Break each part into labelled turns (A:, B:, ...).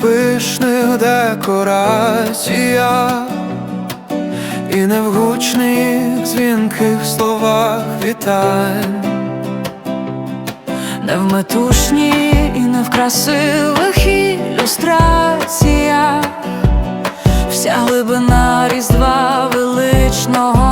A: пишних декораціях, і не в гучних дзвінких словах вітань.
B: Не в метушні і не в красивих ілюстраціях, вся глибина різдва величного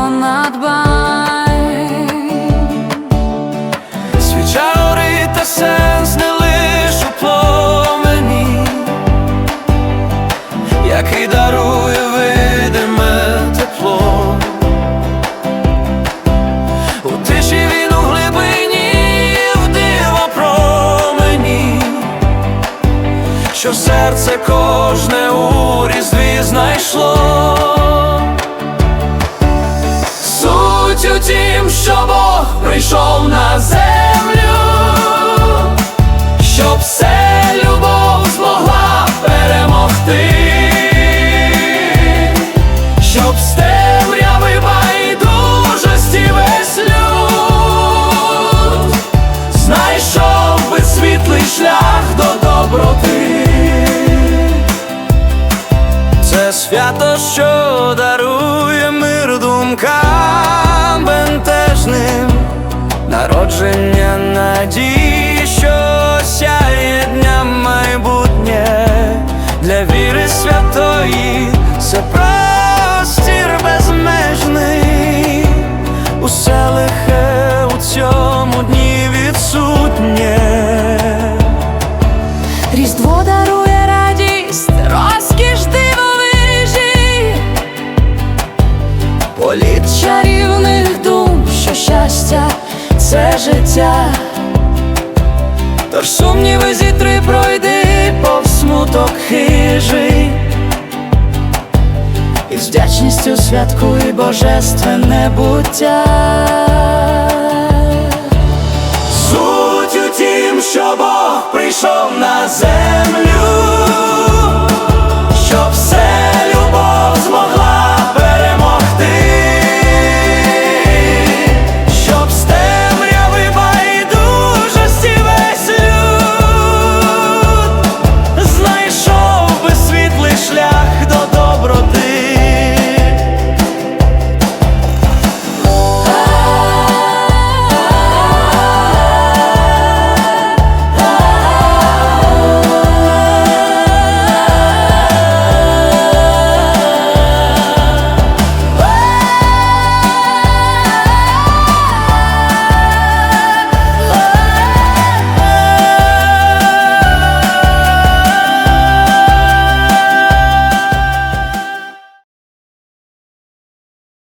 A: що серце кожне у різдві знайшло. Суть у тім, що Бог прийшов свято, що дарує мир думкам бентежним, народження надії, що сяє дня майбутнє. Для віри святої, це простір безмежний, усе лихе у цьому дні відсутнє.
B: Різдво дарує радість,
A: Політ
B: чарівних дум, що щастя це життя.
A: Тож сумніви зітри пройди, повз смуток хижий.
B: І з вдячністю святкуй божественне буття.
A: Суть у тім, що Бог прийшов на землю,